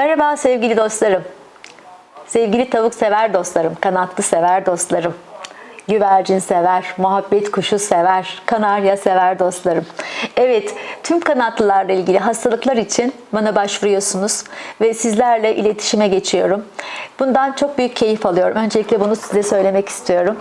Merhaba sevgili dostlarım. Sevgili tavuk sever dostlarım, kanatlı sever dostlarım. Güvercin sever, muhabbet kuşu sever, kanarya sever dostlarım. Evet, tüm kanatlılarla ilgili hastalıklar için bana başvuruyorsunuz ve sizlerle iletişime geçiyorum. Bundan çok büyük keyif alıyorum. Öncelikle bunu size söylemek istiyorum.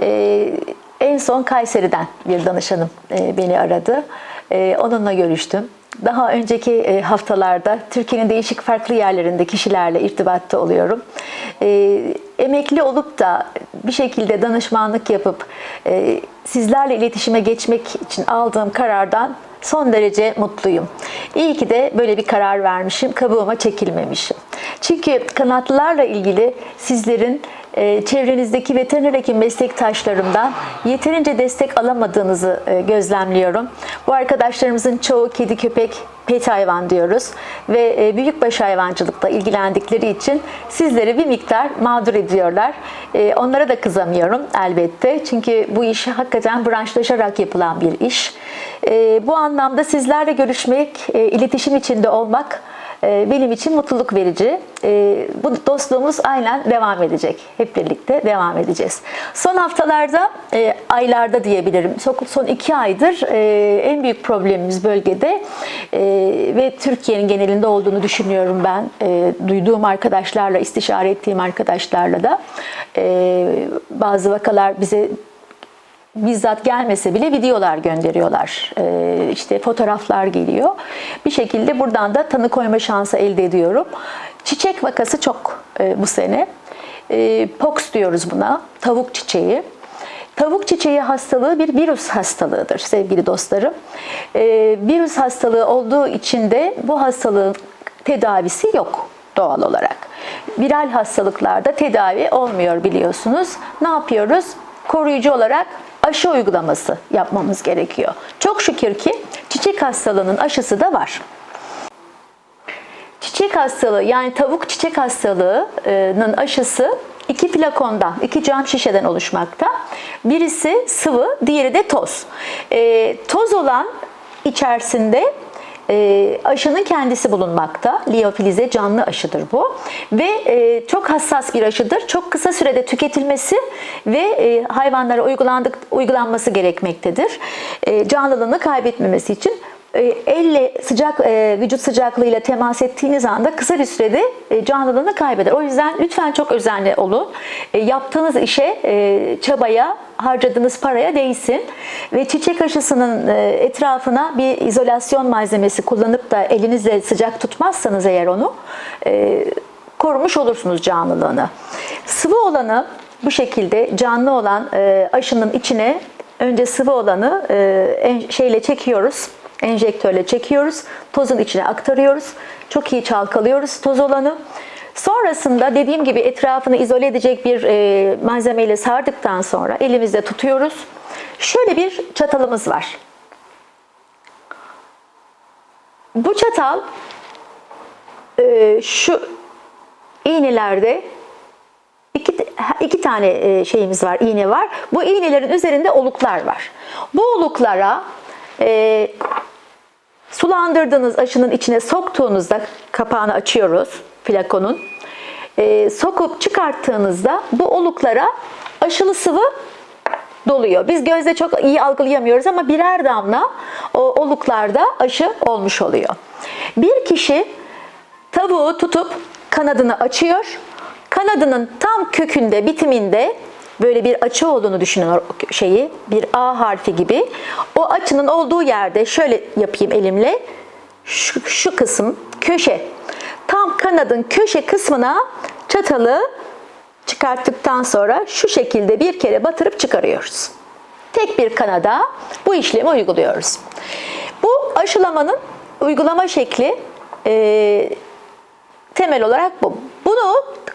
Ee, en son Kayseri'den bir danışanım e, beni aradı. E, onunla görüştüm. Daha önceki e, haftalarda Türkiye'nin değişik farklı yerlerinde kişilerle irtibatta oluyorum. E, emekli olup da bir şekilde danışmanlık yapıp e, sizlerle iletişime geçmek için aldığım karardan son derece mutluyum. İyi ki de böyle bir karar vermişim, kabuğuma çekilmemişim. Çünkü kanatlılarla ilgili sizlerin çevrenizdeki veteriner hekim meslektaşlarımdan yeterince destek alamadığınızı e, gözlemliyorum. Bu arkadaşlarımızın çoğu kedi, köpek, pet hayvan diyoruz ve e, büyükbaş hayvancılıkla ilgilendikleri için sizleri bir miktar mağdur ediyorlar. E, Onlara da kızamıyorum elbette. Çünkü bu iş hakikaten branşlaşarak yapılan bir iş. E, Bu anlamda sizlerle görüşmek, e, iletişim içinde olmak e, benim için mutluluk verici. E, Bu dostluğumuz aynen devam edecek. Hep birlikte devam edeceğiz. Son haftalarda, e, aylarda diyebilirim. Son- Son iki aydır e, en büyük problemimiz bölgede e, ve Türkiye'nin genelinde olduğunu düşünüyorum ben. Duyduğum arkadaşlarla, istişare ettiğim arkadaşlarla da bazı vakalar bize bizzat gelmese bile videolar gönderiyorlar. Ee, işte fotoğraflar geliyor. Bir şekilde buradan da tanı koyma şansı elde ediyorum. Çiçek vakası çok e, bu sene. E, pox diyoruz buna. Tavuk çiçeği. Tavuk çiçeği hastalığı bir virüs hastalığıdır sevgili dostlarım. E, virüs hastalığı olduğu için de bu hastalığın tedavisi yok doğal olarak. Viral hastalıklarda tedavi olmuyor biliyorsunuz. Ne yapıyoruz? Koruyucu olarak aşı uygulaması yapmamız gerekiyor. Çok şükür ki çiçek hastalığının aşısı da var. Çiçek hastalığı yani tavuk çiçek hastalığının aşısı iki flakondan, iki cam şişeden oluşmakta. Birisi sıvı, diğeri de toz. E, toz olan içerisinde e, aşının kendisi bulunmakta. Liofilize canlı aşıdır bu. Ve e, çok hassas bir aşıdır. Çok kısa sürede tüketilmesi ve e, hayvanlara uygulandık, uygulanması gerekmektedir. E, canlılığını kaybetmemesi için elle sıcak e, vücut sıcaklığıyla temas ettiğiniz anda kısa bir sürede e, canlılığını kaybeder. O yüzden lütfen çok özenli olun. E, yaptığınız işe, e, çabaya, harcadığınız paraya değsin. Ve çiçek aşısının e, etrafına bir izolasyon malzemesi kullanıp da elinizle sıcak tutmazsanız eğer onu e, korumuş olursunuz canlılığını. Sıvı olanı bu şekilde canlı olan e, aşının içine önce sıvı olanı e, şeyle çekiyoruz enjektörle çekiyoruz. Tozun içine aktarıyoruz. Çok iyi çalkalıyoruz toz olanı. Sonrasında dediğim gibi etrafını izole edecek bir e, malzemeyle sardıktan sonra elimizde tutuyoruz. Şöyle bir çatalımız var. Bu çatal e, şu iğnelerde iki, iki tane e, şeyimiz var, iğne var. Bu iğnelerin üzerinde oluklar var. Bu oluklara e, Sulandırdığınız aşının içine soktuğunuzda kapağını açıyoruz flakonun. Ee, sokup çıkarttığınızda bu oluklara aşılı sıvı doluyor. Biz gözle çok iyi algılayamıyoruz ama birer damla o oluklarda aşı olmuş oluyor. Bir kişi tavuğu tutup kanadını açıyor. Kanadının tam kökünde, bitiminde böyle bir açı olduğunu düşünün şeyi. Bir A harfi gibi. O açının olduğu yerde şöyle yapayım elimle. Şu, şu kısım köşe. Tam kanadın köşe kısmına çatalı çıkarttıktan sonra şu şekilde bir kere batırıp çıkarıyoruz. Tek bir kanada bu işlemi uyguluyoruz. Bu aşılamanın uygulama şekli e, temel olarak bu.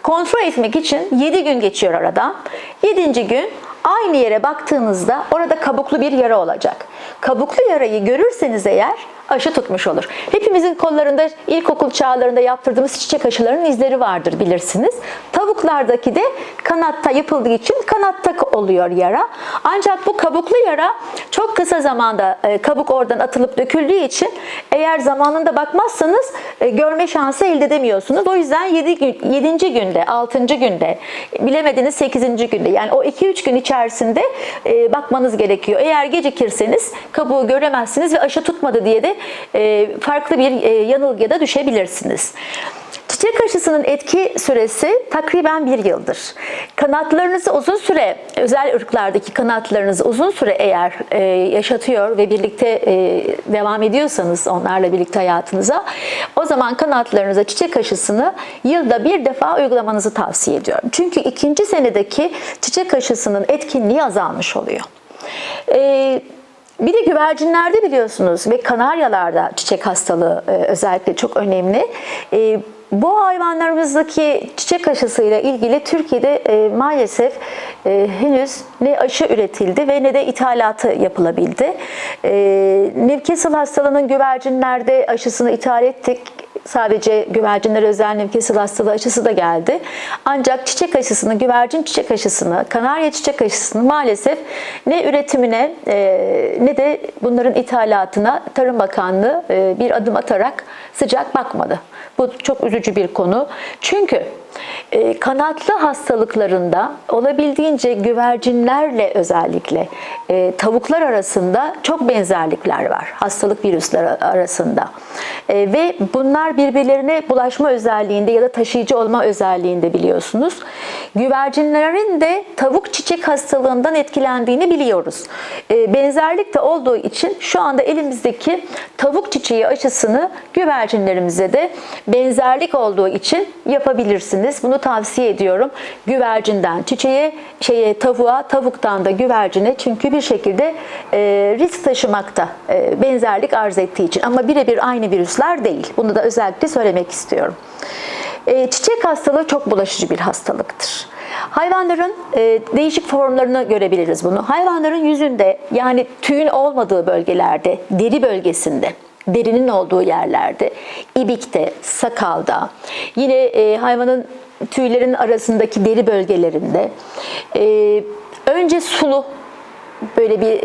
Kontrol etmek için 7 gün geçiyor aradan. 7. gün aynı yere baktığınızda orada kabuklu bir yara olacak. Kabuklu yarayı görürseniz eğer aşı tutmuş olur. Hepimizin kollarında ilkokul çağlarında yaptırdığımız çiçek aşılarının izleri vardır bilirsiniz. Tavuklardaki de kanatta yapıldığı için kanatta oluyor yara. Ancak bu kabuklu yara çok kısa zamanda e, kabuk oradan atılıp döküldüğü için eğer zamanında bakmazsanız e, görme şansı elde edemiyorsunuz. O yüzden 7 gün, 7. günde, 6. günde, bilemediniz 8. günde yani o 2-3 gün içerisinde e, bakmanız gerekiyor. Eğer gecikirseniz kabuğu göremezsiniz ve aşı tutmadı diye de e, farklı bir e, yanılgıya da düşebilirsiniz. Çiçek aşısının etki süresi takriben bir yıldır. Kanatlarınızı uzun süre, özel ırklardaki kanatlarınızı uzun süre eğer e, yaşatıyor ve birlikte e, devam ediyorsanız onlarla birlikte hayatınıza, o zaman kanatlarınıza çiçek aşısını yılda bir defa uygulamanızı tavsiye ediyorum. Çünkü ikinci senedeki çiçek aşısının etkinliği azalmış oluyor. E, bir de güvercinlerde biliyorsunuz ve kanaryalarda çiçek hastalığı e, özellikle çok önemli. E, bu hayvanlarımızdaki çiçek aşısıyla ilgili Türkiye'de e, maalesef henüz ne aşı üretildi ve ne de ithalatı yapılabildi. E, Newcastle hastalığının güvercinlerde aşısını ithal ettik. Sadece güvercinlere özel Newcastle hastalığı aşısı da geldi. Ancak çiçek aşısını, güvercin çiçek aşısını, kanarya çiçek aşısını maalesef ne üretimine e, ne de bunların ithalatına Tarım Bakanlığı e, bir adım atarak sıcak bakmadı. Bu çok üzücü bir konu. Çünkü e, kanatlı hastalıklarında olabildiğince güvercinlerle özellikle tavuklar arasında çok benzerlikler var. Hastalık virüsleri arasında. Ve bunlar birbirlerine bulaşma özelliğinde ya da taşıyıcı olma özelliğinde biliyorsunuz. Güvercinlerin de tavuk çiçek hastalığından etkilendiğini biliyoruz. E, benzerlik de olduğu için şu anda elimizdeki tavuk çiçeği aşısını güvercinlerimize de benzerlik olduğu için yapabilirsiniz. Bunu tavsiye ediyorum. Güvercinden çiçeğe, şeye tavuğa, tavuktan da güvercine çünkü bir şekilde e, risk taşımakta e, benzerlik arz ettiği için ama birebir aynı virüsler değil. Bunu da özellikle söylemek istiyorum. E, çiçek hastalığı çok bulaşıcı bir hastalıktır. Hayvanların e, değişik formlarını görebiliriz bunu. Hayvanların yüzünde yani tüyün olmadığı bölgelerde, deri bölgesinde, derinin olduğu yerlerde, ibikte, sakalda, yine e, hayvanın tüylerin arasındaki deri bölgelerinde, önce sulu böyle bir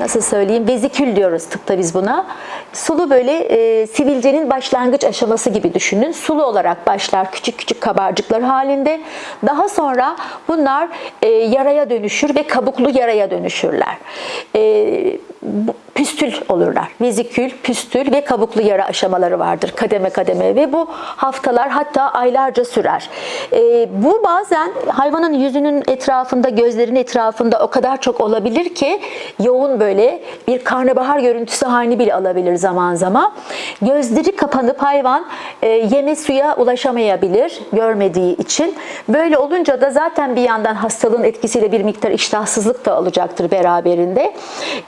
nasıl söyleyeyim vezikül diyoruz tıpta biz buna. Sulu böyle e, sivilcenin başlangıç aşaması gibi düşünün. Sulu olarak başlar küçük küçük kabarcıklar halinde. Daha sonra bunlar e, yaraya dönüşür ve kabuklu yaraya dönüşürler. E, püstül olurlar. Vezikül, püstül ve kabuklu yara aşamaları vardır kademe kademe ve bu haftalar hatta aylarca sürer. E, bu bazen hayvanın yüzünün etrafında, gözlerinin etrafında o kadar çok olabilir ki yoğun böyle bir karnabahar görüntüsü halini bile alabilir zaman zaman. Gözleri kapanıp hayvan e, yeme suya ulaşamayabilir görmediği için. Böyle olunca da zaten bir yandan hastalığın etkisiyle bir miktar iştahsızlık da olacaktır beraberinde.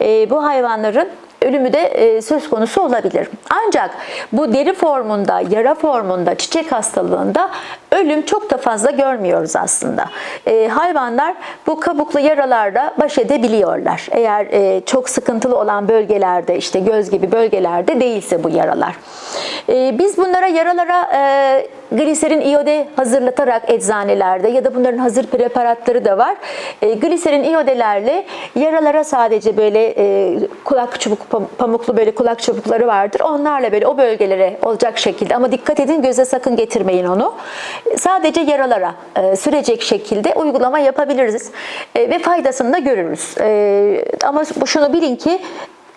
E, bu hayvanların ölümü de e, söz konusu olabilir. Ancak bu deri formunda, yara formunda, çiçek hastalığında ölüm çok da fazla görmüyoruz aslında. E, hayvanlar bu kabuklu yaralarla baş edebiliyorlar. Eğer e, çok sıkıntılı olan bölgelerde, işte göz gibi bölgelerde değilse bu yaralar. Biz bunlara yaralara gliserin iode hazırlatarak eczanelerde ya da bunların hazır preparatları da var. E, gliserin iodelerle yaralara sadece böyle e, kulak çubuk pamuklu böyle kulak çubukları vardır. Onlarla böyle o bölgelere olacak şekilde ama dikkat edin göze sakın getirmeyin onu. Sadece yaralara e, sürecek şekilde uygulama yapabiliriz e, ve faydasını da görürüz. E, ama şunu bilin ki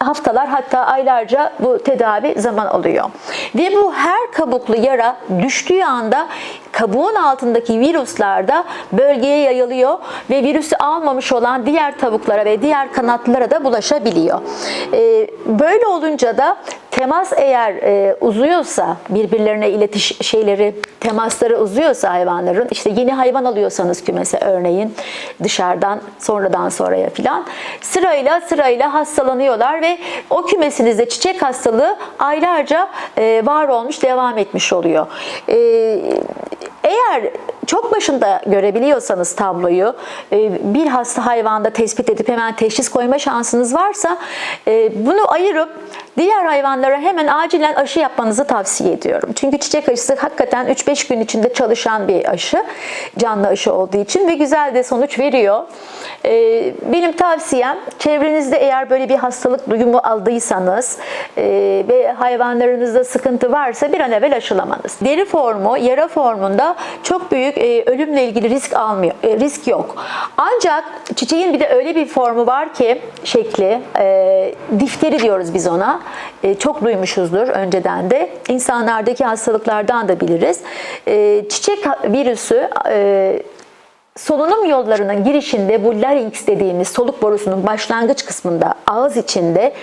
haftalar hatta aylarca bu tedavi zaman alıyor. Ve bu her kabuklu yara düştüğü anda kabuğun altındaki virüsler de bölgeye yayılıyor ve virüsü almamış olan diğer tavuklara ve diğer kanatlılara da bulaşabiliyor. Ee, böyle olunca da temas eğer e, uzuyorsa birbirlerine iletiş şeyleri temasları uzuyorsa hayvanların işte yeni hayvan alıyorsanız kümese örneğin dışarıdan sonradan sonraya filan sırayla sırayla hastalanıyorlar ve o kümesinizde çiçek hastalığı aylarca e, var olmuş devam etmiş oluyor. E, eğer çok başında görebiliyorsanız tabloyu e, bir hasta hayvanda tespit edip hemen teşhis koyma şansınız varsa e, bunu ayırıp diğer hayvanlara hemen acilen aşı yapmanızı tavsiye ediyorum. Çünkü çiçek aşısı hakikaten 3-5 gün içinde çalışan bir aşı. Canlı aşı olduğu için ve güzel de sonuç veriyor. E, Benim tavsiyem çevrenizde eğer böyle bir hastalık duyumu aldıysanız e, ve hayvanlarınızda sıkıntı varsa bir an evvel aşılamanız. Deri formu, yara formunda çok büyük e, ölümle ilgili risk almıyor, e, risk yok. Ancak çiçeğin bir de öyle bir formu var ki şekli, difteri diyoruz biz ona. E, çok duymuşuzdur önceden de. İnsanlardaki hastalıklardan da biliriz. E, çiçek virüsü e, solunum yollarının girişinde bu larynx dediğimiz soluk borusunun başlangıç kısmında ağız içinde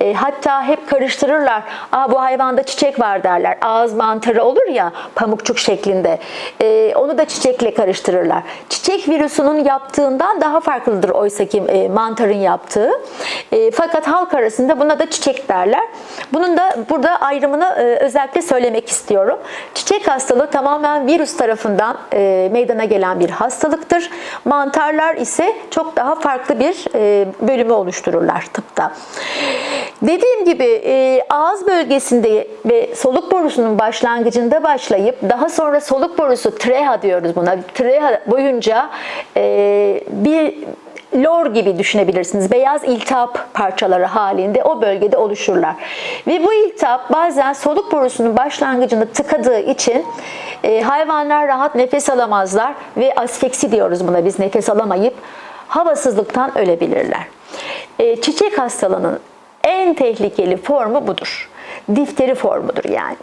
e, hatta hep karıştırırlar. Aa bu hayvanda çiçek var derler. Ağız mantarı olur ya pamukçuk şeklinde. E, onu da çiçekle karıştırırlar. Çiçek virüsünün yaptığından daha farklıdır oysaki e, mantarın yaptığı. E, fakat halk arasında buna da çiçek derler. Bunun da burada ayrımını e, özellikle söylemek istiyorum. Çiçek hastalığı tamamen virüs tarafından e, meydana gelen bir hastalıktır. Mantarlar ise çok daha farklı bir e, bölümü oluştururlar tıpta. Dediğim gibi e, ağız bölgesinde ve soluk borusunun başlangıcında başlayıp daha sonra soluk borusu treha diyoruz buna. Treha boyunca e, bir lor gibi düşünebilirsiniz. Beyaz iltihap parçaları halinde o bölgede oluşurlar. Ve bu iltihap bazen soluk borusunun başlangıcını tıkadığı için e, hayvanlar rahat nefes alamazlar ve asfeksi diyoruz buna biz nefes alamayıp havasızlıktan ölebilirler. E, çiçek hastalığının en tehlikeli formu budur. Difteri formudur yani.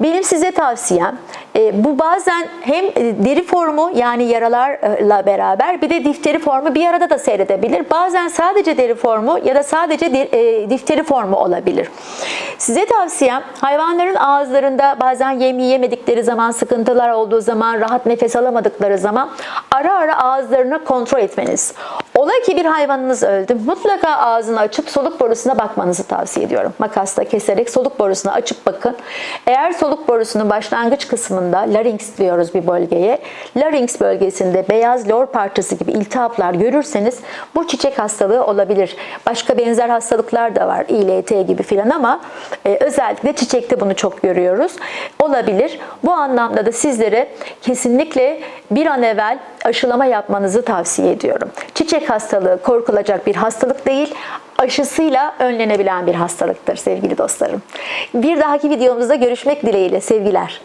Benim size tavsiyem e, bu bazen hem e, deri formu yani yaralarla beraber bir de difteri formu bir arada da seyredebilir. Bazen sadece deri formu ya da sadece e, difteri formu olabilir. Size tavsiyem hayvanların ağızlarında bazen yem yiyemedikleri zaman, sıkıntılar olduğu zaman, rahat nefes alamadıkları zaman ara ara ağızlarını kontrol etmeniz. Ola ki bir hayvanınız öldü. Mutlaka ağzını açıp soluk borusuna bakmanızı tavsiye ediyorum. Makasla keserek soluk borusunu açıp bakın. Eğer soluk borusunun başlangıç kısmında larynx diyoruz bir bölgeye. Larynx bölgesinde beyaz lor parçası gibi iltihaplar görürseniz bu çiçek hastalığı olabilir. Başka benzer hastalıklar da var. ILT gibi filan ama e, özellikle çiçekte bunu çok görüyoruz. Olabilir. Bu anlamda da sizlere kesinlikle bir an evvel aşılama yapmanızı tavsiye ediyorum. Çiçek hastalığı korkulacak bir hastalık değil, aşısıyla önlenebilen bir hastalıktır sevgili dostlarım. Bir dahaki videomuzda görüşmek dileğiyle sevgiler.